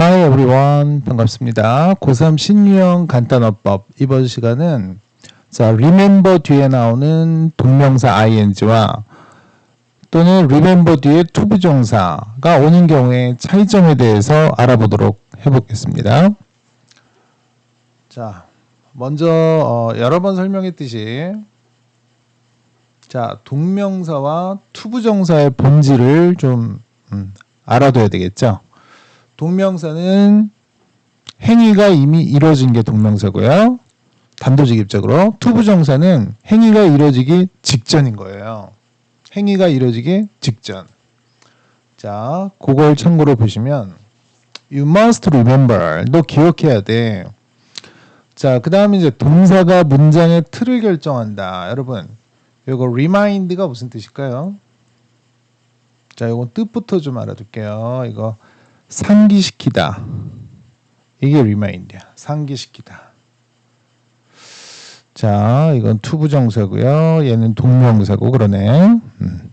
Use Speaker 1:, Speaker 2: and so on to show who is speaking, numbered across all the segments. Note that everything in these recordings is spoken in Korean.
Speaker 1: Hi everyone 반갑습니다. 고3 신유형 간단어법 이번 시간은 자 remember 뒤에 나오는 동명사 ing와 또는 remember 뒤에 to 부정사가 오는 경우의 차이점에 대해서 알아보도록 해보겠습니다. 자 먼저 어, 여러 번 설명했듯이 자 동명사와 to 부정사의 본질을 좀 음, 알아둬야 되겠죠. 동명사는 행위가 이미 이루어진 게 동명사고요. 단도직입적으로 투부정사는 행위가 이루어지기 직전인 거예요. 행위가 이루어지기 직전. 자, 그걸 참고로 보시면 you must remember. 너 기억해야 돼. 자, 그 다음에 이제 동사가 문장의 틀을 결정한다. 여러분, 이거 remind가 무슨 뜻일까요? 자, 이건 뜻부터 좀 알아둘게요. 이거 상기시키다. 이게 remind야. 상기시키다. 자, 이건 투부정사고요. 얘는 동명사고 그러네. 음.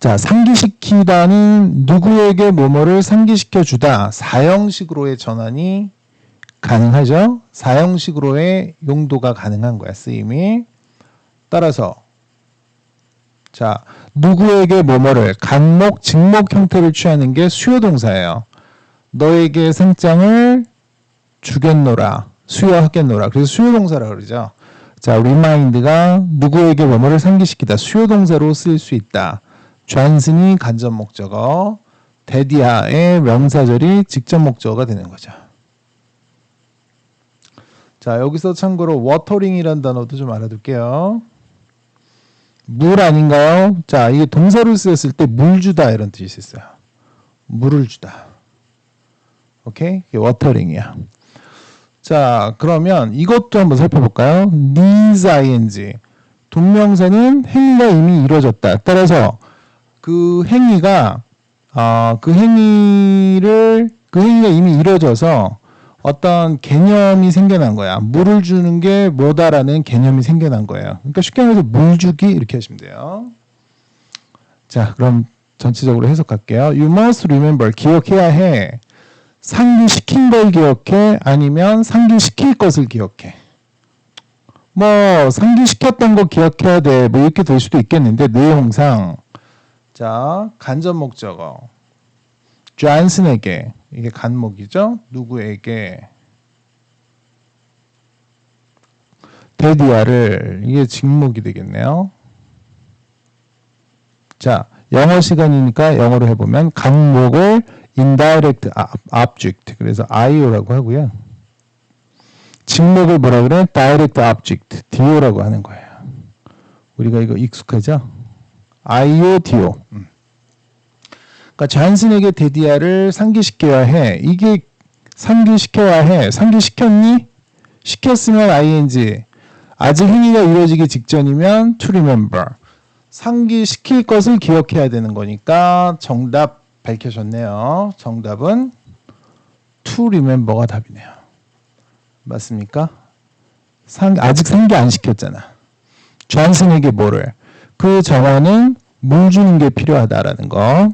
Speaker 1: 자, 상기시키다는 누구에게 뭐뭐를 상기시켜 주다. 사형식으로의 전환이 가능하죠. 사형식으로의 용도가 가능한 거야. 쓰임이. 따라서 자, 누구에게 뭐뭐를 간목, 직목 형태를 취하는 게 수요 동사예요. 너에게 생장을 주겠노라, 수여하겠노라. 그래서 수요 동사라 그러죠. 자, remind가 누구에게 뭐뭐를 상기시키다 수요 동사로 쓰일 수 있다. 좌인순이 간접 목적어, 데디아의 명사절이 직접 목적어가 되는 거죠. 자, 여기서 참고로 워터링이라는 단어도 좀 알아둘게요. 물 아닌가요? 자, 이게 동사로 쓰였을 때 물 주다 이런 뜻이 있어요. 물을 주다. 오케이? 이게 워터링이야. 자, 그러면 이것도 한번 살펴볼까요? needs ing. 동명사는 행위가 이미 이루어졌다. 따라서 그 행위가 어, 그 행위를 그 행위가 이미 이루어져서 어떤 개념이 생겨난 거야. 물을 주는 게 뭐다라는 개념이 생겨난 거예요. 그러니까 쉽게 말해서 물 주기 이렇게 하시면 돼요. 자, 그럼 전체적으로 해석할게요. You must remember 기억해야 해. 상기시킨 걸 기억해 아니면 상기시킬 것을 기억해. 뭐 상기시켰던 거 기억해야 돼. 뭐 이렇게 될 수도 있겠는데 내용상 자 간접 목적어 존슨에게 이게 간목이죠. 누구에게 데디아를 이게 직목이 되겠네요. 자, 영어 시간이니까 영어로 해보면 간목을 indirect object 그래서 IO라고 하고요. 직목을 뭐라 그래? direct object DO라고 하는 거예요. 우리가 이거 익숙하죠? IO, DO. 음. 그러니까 잔슨에게 데디아를 상기시켜야 해. 이게 상기시켜야 해. 상기시켰니? 시켰으면 ing. 아직 행위가 이루어지기 직전이면 to remember. 상기시킬 것을 기억해야 되는 거니까 정답 밝혀졌네요. 정답은 to remember가 답이네요. 맞습니까? 상, 아직 상기 안 시켰잖아. 존슨에게 뭐를? 그 정원은 물 주는 게 필요하다라는 거.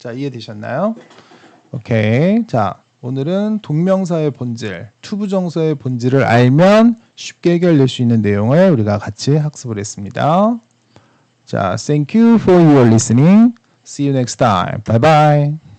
Speaker 1: 자, 이해되셨나요? 오케이. 자, 오늘은 동명사의 본질, 투부정사의 본질을 알면 쉽게 해결될 수 있는 내용을 우리가 같이 학습을 했습니다. 자, thank you for your listening. See you next time. Bye bye.